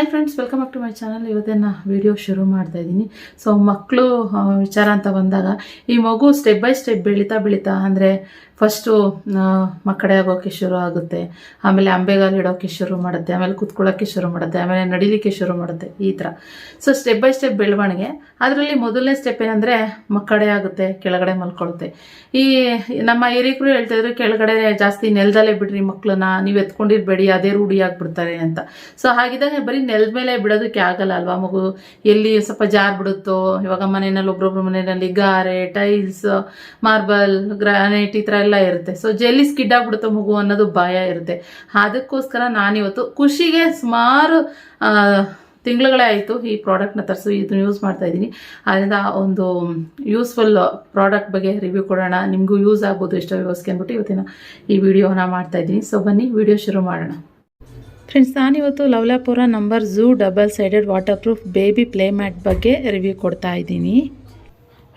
Hi friends welcome back to my channel ಇವತ್ತಿನ video ಶುರು ಮಾಡ್ತಾ ಇದ್ದೀನಿ. ಸೊ ಮಕ್ಕಳು ವಿಚಾರ ಅಂತ ಬಂದಾಗ, ಈ ಮಗು ಸ್ಟೆಪ್ ಬೈ ಸ್ಟೆಪ್ ಬೆಳೀತಾ ಬೆಳೀತಾ ಅಂದರೆ ಫಸ್ಟು ಮಕ್ಕಡೆ ಆಗೋಕ್ಕೆ ಶುರು ಆಗುತ್ತೆ. ಆಮೇಲೆ ಅಂಬೆಗಾಲು ಇಡೋಕ್ಕೆ ಶುರು ಮಾಡುತ್ತೆ, ಆಮೇಲೆ ಕುತ್ಕೊಳ್ಳೋಕ್ಕೆ ಶುರು ಮಾಡುತ್ತೆ, ಆಮೇಲೆ ನಡಿಲಿಕ್ಕೆ ಶುರು ಮಾಡುತ್ತೆ, ಈ ಥರ ಸೊ ಸ್ಟೆಪ್ ಬೈ ಸ್ಟೆಪ್ ಬೆಳವಣಿಗೆ. ಅದರಲ್ಲಿ ಮೊದಲನೇ ಸ್ಟೆಪ್ ಏನಂದರೆ ಮಕ್ಕಡೆ ಆಗುತ್ತೆ, ಕೆಳಗಡೆ ಮಲ್ಕೊಳುತ್ತೆ ಈ, ನಮ್ಮ ಹಿರಿಯರು ಹೇಳ್ತಾಯಿದ್ರು ಕೆಳಗಡೆ ಜಾಸ್ತಿ ನೆಲದಲ್ಲೇ ಬಿಡ್ರಿ ಮಕ್ಕಳನ್ನ ನೀವು ಎತ್ಕೊಂಡಿರ್ಬೇಡಿ, ಅದೇ ರೂಢಿ ಆಗಿಬಿಡ್ತಾರೆ ಅಂತ. ಸೊ ಹಾಗಿದ್ದಾಗ ಬರೀ ನೆಲದ ಮೇಲೆ ಬಿಡೋದಕ್ಕೆ ಆಗಲ್ಲ ಅಲ್ವಾ ಮಗು? ಎಲ್ಲಿ ಸ್ವಲ್ಪ ಜಾರ್ ಬಿಡುತ್ತೋ? ಇವಾಗ ಮನೆಯಲ್ಲಿ ಒಬ್ರೊಬ್ರ ಮನೆಯಲ್ಲಿ ಗಾರೆ ಟೈಲ್ಸ್ ಮಾರ್ಬಲ್ ಗ್ರಾನೈಟ್ ಈ ಥರ ಎಲ್ಲ ಇರುತ್ತೆ. ಸೊ ಜೆಲ್ಲಿ ಸ್ಕಿಡ್ ಆಗ್ಬಿಡುತ್ತೋ ಮಗು ಅನ್ನೋದು ಭಯ ಇರುತ್ತೆ. ಅದಕ್ಕೋಸ್ಕರ ನಾನಿವತ್ತು ಖುಷಿಗೆ ಸುಮಾರು ತಿಂಗಳುಗಳೇ ಆಯಿತು ಈ ಪ್ರಾಡಕ್ಟ್ನ ತರಿಸು, ಇದನ್ನ ಯೂಸ್ ಮಾಡ್ತಾ ಇದ್ದೀನಿ. ಅದರಿಂದ ಒಂದು ಯೂಸ್ಫುಲ್ ಪ್ರಾಡಕ್ಟ್ ಬಗ್ಗೆ ರಿವ್ಯೂ ಕೊಡೋಣ. ನಿಮಗೂ ಯೂಸ್ ಆಗ್ಬೋದು ಎಷ್ಟೋ ವ್ಯವಸ್ಥೆ ಅಂದ್ಬಿಟ್ಟು ಇವತ್ತಿನ ಈ ವಿಡಿಯೋನ ಮಾಡ್ತಾ ಇದ್ದೀನಿ. ಸೊ ಬನ್ನಿ ವಿಡಿಯೋ ಶುರು ಮಾಡೋಣ. ಫ್ರೆಂಡ್ಸ್ ನಾನಿವತ್ತು ಲವ್ಲಾಪುರ number zoo double sided waterproof baby play mat ಬಗ್ಗೆ ರಿವ್ಯೂ ಕೊಡ್ತಾ ಇದ್ದೀನಿ.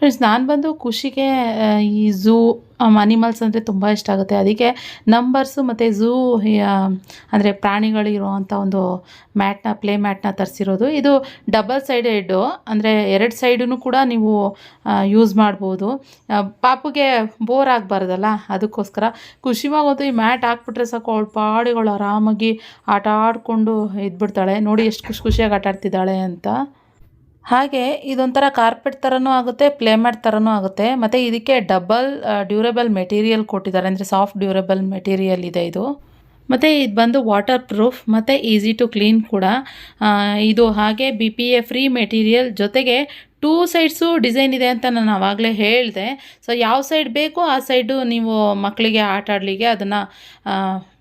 ಫ್ರೆಂಡ್ಸ್ ನಾನು ಬಂದು ಖುಷಿಗೆ ಈ ಝೂ ಅನಿಮಲ್ಸ್ ಅಂದರೆ ತುಂಬ ಇಷ್ಟ ಆಗುತ್ತೆ. ಅದಕ್ಕೆ ನಂಬರ್ಸು ಮತ್ತು ಝೂ ಅಂದರೆ ಪ್ರಾಣಿಗಳಿರುವಂಥ ಒಂದು ಮ್ಯಾಟ್ನ ಪ್ಲೇ ಮ್ಯಾಟ್ನ ತರಿಸಿರೋದು. ಇದು ಡಬಲ್ ಸೈಡೆಡ್ಡು ಅಂದರೆ ಎರಡು ಸೈಡೂ ಕೂಡ ನೀವು ಯೂಸ್ ಮಾಡ್ಬೋದು. ಪಾಪುಗೆ ಬೋರ್ ಆಗಬಾರ್ದಲ್ಲ, ಅದಕ್ಕೋಸ್ಕರ ಖುಷಿವಾಗೋದು ಈ ಮ್ಯಾಟ್ ಹಾಕ್ಬಿಟ್ರೆ ಸಾಕು, ಅವಳು ಪಾಡಿಗಳು ಆರಾಮಾಗಿ ಆಟ ಆಡಿಕೊಂಡು ಇದ್ಬಿಡ್ತಾಳೆ. ನೋಡಿ ಎಷ್ಟು ಖುಷಿ ಖುಷಿಯಾಗಿ ಆಟ ಆಡ್ತಿದ್ದಾಳೆ ಅಂತ. ಹಾಗೆ ಇದೊಂಥರ ಕಾರ್ಪೆಟ್ ಥರನೂ ಆಗುತ್ತೆ, ಪ್ಲೇಮ್ಯಾಟ್ ಥರನೂ ಆಗುತ್ತೆ. ಮತ್ತು ಇದಕ್ಕೆ ಡಬಲ್ ಡ್ಯೂರಬಲ್ ಮೆಟೀರಿಯಲ್ ಕೊಟ್ಟಿದ್ದಾರೆ. ಅಂದರೆ ಸಾಫ್ಟ್ ಡ್ಯೂರಬಲ್ ಮೆಟೀರಿಯಲ್ ಇದೆ ಇದು. ಮತ್ತು ಇದು ಬಂದು ವಾಟರ್ ಪ್ರೂಫ್ ಮತ್ತು ಈಸಿ ಟು ಕ್ಲೀನ್ ಕೂಡ. ಇದು ಹಾಗೆ B P A free material ಜೊತೆಗೆ ಟೂ ಸೈಡ್ಸು ಡಿಸೈನ್ ಇದೆ ಅಂತ ನಾನು ಆವಾಗಲೇ ಹೇಳಿದೆ. ಸೊ, ಯಾವ ಸೈಡ್ ಬೇಕೋ ಆ ಸೈಡು ನೀವು ಮಕ್ಕಳಿಗೆ ಆಟ ಆಡಲಿಕ್ಕೆ ಅದನ್ನು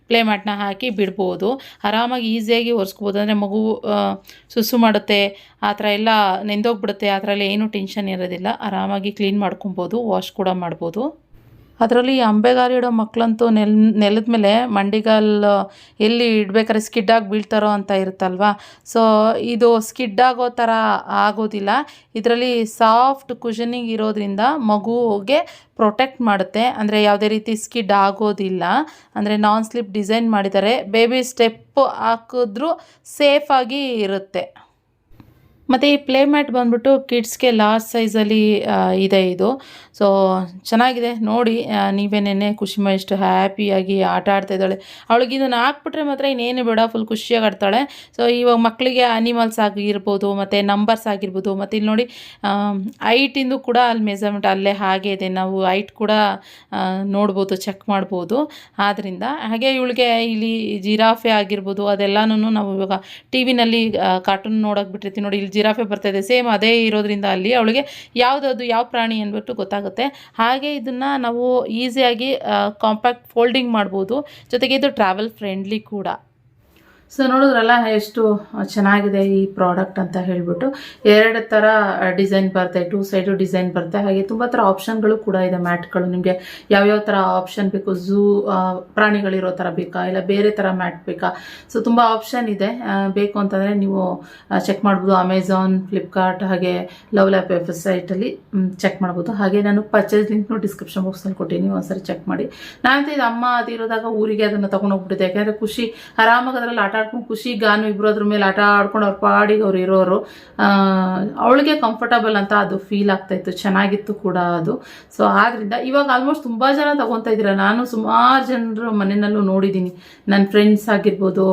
ಪ್ಲೇ ಮ್ಯಾಟ್ನ ಹಾಕಿ ಬಿಡ್ಬೋದು. ಆರಾಮಾಗಿ ಈಸಿಯಾಗಿ ಒರೆಸ್ಕೋಬೋದು. ಅಂದರೆ ಮಗು ಸುಸು ಮಾಡುತ್ತೆ, ಆ ಥರ ಎಲ್ಲ ನೆಂದೋಗ್ಬಿಡುತ್ತೆ, ಆ ಥರ ಎಲ್ಲ ಏನೂ ಟೆನ್ಷನ್ ಇರೋದಿಲ್ಲ. ಆರಾಮಾಗಿ ಕ್ಲೀನ್ ಮಾಡ್ಕೊಬೋದು ವಾಶ್ ಕೂಡ ಮಾಡ್ಬೋದು. ಅದರಲ್ಲಿ ಅಂಬೆಗಾರಿ ಇಡೋ ಮಕ್ಕಳಂತೂ ನೆಲ್, ನೆಲದ ಮೇಲೆ ಮಂಡಿಗಾಲ್ ಎಲ್ಲಿ ಇಡ್ಬೇಕಾದ್ರೆ ಸ್ಕಿಡ್ಡಾಗಿ ಬೀಳ್ತಾರೋ ಅಂತ ಇರುತ್ತಲ್ವಾ? ಸೊ ಇದು ಸ್ಕಿಡ್ ಆಗೋ ಥರ ಆಗೋದಿಲ್ಲ. ಇದರಲ್ಲಿ ಸಾಫ್ಟ್ ಕುಷನಿಂಗ್ ಇರೋದ್ರಿಂದ ಮಗುಗೆ ಪ್ರೊಟೆಕ್ಟ್ ಮಾಡುತ್ತೆ. ಅಂದರೆ ಯಾವುದೇ ರೀತಿ ಸ್ಕಿಡ್ ಆಗೋದಿಲ್ಲ. ಅಂದರೆ ನಾನ್ ಸ್ಲಿಪ್ ಡಿಸೈನ್ ಮಾಡಿದ್ದಾರೆ ಬೇಬಿ ಸ್ಟೆಪ್ ಹಾಕಿದ್ರೂ ಸೇಫಾಗಿ ಇರುತ್ತೆ. ಮತ್ತು ಈ ಪ್ಲೇ ಮ್ಯಾಟ್ ಬಂದ್ಬಿಟ್ಟು ಕಿಡ್ಸ್ಗೆ ಲಾರ್ಜ್ ಸೈಜಲ್ಲಿ ಇದೆ ಇದು. ಸೊ ಚೆನ್ನಾಗಿದೆ, ನೋಡಿ ನೀವೇ ನೆನೆ ಖುಷಿ ಖುಷಿಮ ಎಷ್ಟು ಹ್ಯಾಪಿಯಾಗಿ ಆಟ ಆಡ್ತಾ ಇದ್ದಾಳೆ. ಅವಳಿಗೆ ಇದನ್ನು ಹಾಕ್ಬಿಟ್ರೆ ಮಾತ್ರ ಇನ್ನೇನು ಬೇಡ ಫುಲ್ ಖುಷಿಯಾಗಿ ಆಡ್ತಾಳೆ. ಸೊ ಇವಾಗ ಮಕ್ಕಳಿಗೆ ಅನಿಮಲ್ಸ್ ಆಗಿರ್ಬೋದು, ಮತ್ತು ನಂಬರ್ಸ್ ಆಗಿರ್ಬೋದು, ಮತ್ತು ಇಲ್ಲಿ ನೋಡಿ ಐಟಿಂದು ಕೂಡ ಅಲ್ಲಿ ಮೆಜರ್ಮೆಂಟ್ ಅಲ್ಲೇ ಹಾಗೆ ಇದೆ. ನಾವು ಹೈಟ್ ಕೂಡ ನೋಡ್ಬೋದು ಚೆಕ್ ಮಾಡ್ಬೋದು. ಆದ್ದರಿಂದ ಹಾಗೆ ಇವಳಿಗೆ ಇಲ್ಲಿ ಜಿರಾಫೆ ಆಗಿರ್ಬೋದು ಅದೆಲ್ಲನೂ ನಾವು ಇವಾಗ ಟಿ ವಿನಲ್ಲಿ ಕಾರ್ಟೂನ್ ನೋಡೋಕೆ ಬಿಟ್ಟಿರ್ತೀವಿ. ನೋಡಿ, ಇಲ್ಲಿ ಜಿರಾಫೆ ಬರ್ತಾಯಿದೆ ಸೇಮ್ ಅದೇ ಇರೋದ್ರಿಂದ ಅಲ್ಲಿ ಅವಳಿಗೆ ಯಾವುದದು ಯಾವ ಪ್ರಾಣಿ ಅಂದ್ಬಿಟ್ಟು ಗೊತ್ತಾಗುತ್ತೆ. ಹಾಗೆ ಇದನ್ನು ನಾವು ಈಸಿಯಾಗಿ ಕಾಂಪ್ಯಾಕ್ಟ್ ಫೋಲ್ಡಿಂಗ್ ಮಾಡ್ಬೋದು. ಜೊತೆಗೆ ಇದು ಟ್ರಾವೆಲ್ ಫ್ರೆಂಡ್ಲಿ ಕೂಡ. ಸೊ ನೋಡಿದ್ರಲ್ಲ, ಎಷ್ಟು ಚೆನ್ನಾಗಿದೆ ಈ ಪ್ರಾಡಕ್ಟ್ ಅಂತ ಹೇಳ್ಬಿಟ್ಟು. ಎರಡು ಥರ ಡಿಸೈನ್ ಬರುತ್ತೆ ಟೂ ಸೈಡು ಡಿಸೈನ್ ಬರುತ್ತೆ ಹಾಗೆ ತುಂಬ ಥರ ಆಪ್ಷನ್ಗಳು ಕೂಡ ಇದೆ ಮ್ಯಾಟ್ಗಳು ನಿಮಗೆ ಯಾವ್ಯಾವ ಥರ ಆಪ್ಷನ್ ಬೇಕು? ಝೂ ಪ್ರಾಣಿಗಳಿರೋ ಥರ ಬೇಕಾ? ಇಲ್ಲ ಬೇರೆ ಥರ ಮ್ಯಾಟ್ ಬೇಕಾ? ಸೊ ತುಂಬ ಆಪ್ಷನ್ ಇದೆ. ಬೇಕು ಅಂತಂದರೆ ನೀವು ಚೆಕ್ ಮಾಡ್ಬೋದು. ಅಮೆಝಾನ್ ಫ್ಲಿಪ್ಕಾರ್ಟ್ ಹಾಗೆ ಲವ್ ಲ್ಯಾಪ್ ವೆಬ್ಸೈಟಲ್ಲಿ ಚೆಕ್ ಮಾಡ್ಬೋದು. ಹಾಗೆ ನಾನು ಪರ್ಚೇಸ್ ಲಿಂಕ್ನು ಡಿಸ್ಕ್ರಿಪ್ಷನ್ ಬಾಕ್ಸಲ್ಲಿ ಕೊಟ್ಟಿನಿ ಒಂದ್ಸರಿ ಚೆಕ್ ಮಾಡಿ. ನಾನಂತೂ ಇದು ಅಮ್ಮ ಅದಿರೋದಾಗ ಊರಿಗೆ ಅದನ್ನು ತೊಗೊಂಡೋಗ್ಬಿಟ್ಟಿದೆ ಯಾಕೆಂದರೆ ಖುಷಿ, ಆರಾಮಾಗಿ ಅದರಲ್ಲಿ ಆಟ ಆಡ್ಕೊಂಡು ಖುಷಿ, ಗಾನು ಇಬ್ಬರು ಅದ್ರ ಮೇಲೆ ಆಟ ಆಡ್ಕೊಂಡು ಅವ್ರ ಪಾಡಿಗೆ ಅವ್ರು ಇರೋರು. ಅವಳಿಗೆ ಕಂಫರ್ಟಬಲ್ ಅಂತ ಅದು ಫೀಲ್ ಆಗ್ತಾಯಿತ್ತು ಚೆನ್ನಾಗಿತ್ತು ಕೂಡ ಅದು. ಸೊ ಆದ್ರಿಂದ ಇವಾಗ ಆಲ್ಮೋಸ್ಟ್ ತುಂಬ ಜನ ತಗೊತಾ ಇದ್ದೀರ? ನಾನು ಸುಮಾರು ಜನರು ಮನೆಯಲ್ಲೂ ನೋಡಿದ್ದೀನಿ. ನನ್ನ ಫ್ರೆಂಡ್ಸ್ ಆಗಿರ್ಬೋದು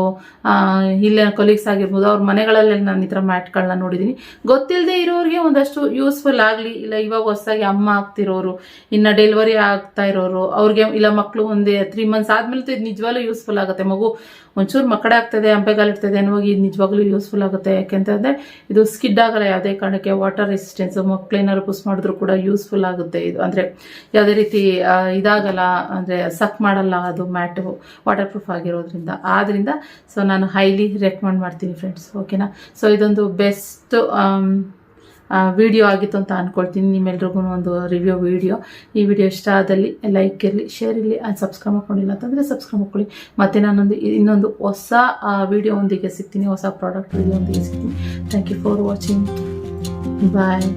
ಇಲ್ಲಿ ಕೊಲೀಗ್ಸ್ ಆಗಿರ್ಬೋದು, ಅವ್ರ ಮನೆಗಳಲ್ಲೆಲ್ಲ ನಾನು ಈ ಥರ ಮ್ಯಾಟ್ಗಳನ್ನ ನೋಡಿದ್ದೀನಿ. ಗೊತ್ತಿಲ್ಲದೆ ಇರೋರಿಗೆ ಒಂದಷ್ಟು ಯೂಸ್ಫುಲ್ ಆಗಲಿ, ಇಲ್ಲ ಇವಾಗ ಹೊಸದಾಗಿ ಅಮ್ಮ ಆಗ್ತಿರೋರು, ಇನ್ನು ಡೆಲಿವರಿ ಆಗ್ತಾ ಇರೋರು, ಅವ್ರಿಗೆ, ಇಲ್ಲ ಮಕ್ಕಳು ಒಂದೇ ತ್ರೀ ಮಂತ್ಸ್ ಆದಮೇಲೆ ಇದು ನಿಜವಾಗ್ಲೂ ಯೂಸ್ಫುಲ್ ಆಗುತ್ತೆ. ಮಗು ಒಂಚೂರು ಮಕ್ಕಡೆ ಆಗ್ತದೆ ಇರ್ತದೆ ಅನ್ನುವಾಗ ಇದು ನಿಜವಾಗ್ಲೂ ಯೂಸ್ಫುಲ್ ಆಗುತ್ತೆ. ಯಾಕೆಂತಂದರೆ ಇದು ಸ್ಕಿಡ್ ಆಗಲ್ಲ, ಯಾವುದೇ ಕಾರಣಕ್ಕೆ ವಾಟರ್ ರೆಸಿಸ್ಟೆನ್ಸ್ ಮಕ್ಕಳೇನಾದ್ರು ಪುಸ್ ಮಾಡಿದ್ರು ಕೂಡ ಯೂಸ್ಫುಲ್ ಆಗುತ್ತೆ ಇದು. ಅಂದರೆ ಯಾವುದೇ ರೀತಿ ಇದಾಗಲ್ಲ, ಅಂದರೆ ಸಕ್ ಮಾಡಲ್ಲ ಅದು ಮ್ಯಾಟು ವಾಟರ್ ಪ್ರೂಫ್ ಆಗಿರೋದ್ರಿಂದ. ಆದ್ದರಿಂದ ಸೊ ನಾನು ಹೈಲಿ ರೆಕಮೆಂಡ್ ಮಾಡ್ತೀನಿ ಫ್ರೆಂಡ್ಸ್ ಓಕೆನಾ ಸೊ ಇದೊಂದು ಬೆಸ್ಟ್ ವಿಡಿಯೋ ಆಗಿತ್ತು ಅಂತ ಅಂದ್ಕೊಳ್ತೀನಿ ನಿಮ್ಮೆಲ್ರಿಗೂ ಒಂದು ರಿವ್ಯೂ ವಿಡಿಯೋ ಈ ವಿಡಿಯೋ ಇಷ್ಟ ಆದಲ್ಲಿ ಲೈಕ್ ಇರಲಿ ಶೇರ್ ಇರಲಿ ಆ್ಯಂಡ್ ಸಬ್ಸ್ಕ್ರೈಬ್ ಮಾಡ್ಕೊಂಡಿಲ್ಲ ಅಂತಂದರೆ ಸಬ್ಸ್ಕ್ರೈಬ್ ಮಾಡ್ಕೊಳ್ಳಿ. ಮತ್ತು ನಾನೊಂದು ಇನ್ನೊಂದು ಹೊಸ ವಿಡಿಯೋ ಒಂದಿಗೆ ಸಿಗ್ತೀನಿ. ಹೊಸ ಪ್ರಾಡಕ್ಟ್ ವಿಡಿಯೋ ಒಂದಿಗೆ ಸಿಗ್ತೀನಿ. Thank you for watching bye